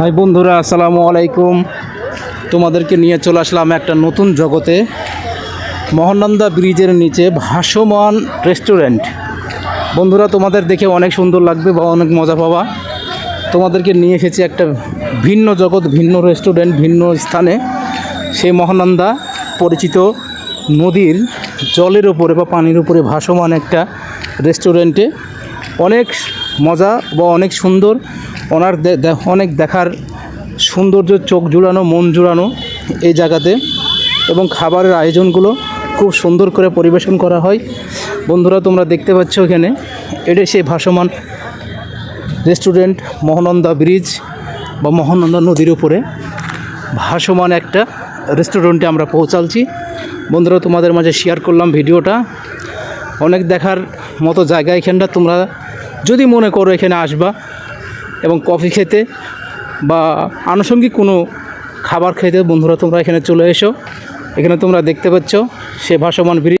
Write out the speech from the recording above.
High বন্ধুরা, আসসালামু আলাইকুম। তোমাদেরকে নিয়ে চলে আসলাম একটা নতুন জগতে। মহানন্দা ব্রিজের নিচে ভাসমান রেস্টুরেন্ট। বন্ধুরা, তোমাদের দেখে অনেক সুন্দর লাগবে বা অনেক মজা পাবা। তোমাদেরকে নিয়ে এসেছি একটা ভিন্ন জগৎ, ভিন্ন রেস্টুরেন্ট, ভিন্ন স্থানে। সেই মহানন্দা পরিচিত নদীর জলের উপরে বা পানির উপরে ভাসমান একটা রেস্টুরেন্টে। অনেক মজা বা অনেক সুন্দর ওনার অনেক দেখার সৌন্দর্য, চোখ জুড়ানো, মন জুড়ানো এই জায়গাতে। এবং খাবারের আয়োজনগুলো খুব সুন্দর করে পরিবেশন করা হয়। বন্ধুরা, তোমরা দেখতে পাচ্ছ এখানে এটা সেই ভাসমান রেস্টুরেন্ট, মহানন্দা ব্রিজ বা মহানন্দা নদীর উপরে ভাসমান একটা রেস্টুরেন্টে আমরা পৌঁছালছি। বন্ধুরা, তোমাদের মাঝে শেয়ার করলাম ভিডিওটা। অনেক দেখার মতো জায়গা এখানটা। তোমরা যদি মনে করো এখানে আসবা এবং কফি খেতে বা আনুষঙ্গিক কোনো খাবার খেতে বন্ধুরা তোমরা এখানে চলে এসো। এখানে তোমরা দেখতে পাচ্ছ সে ভাসমান ব্রিজ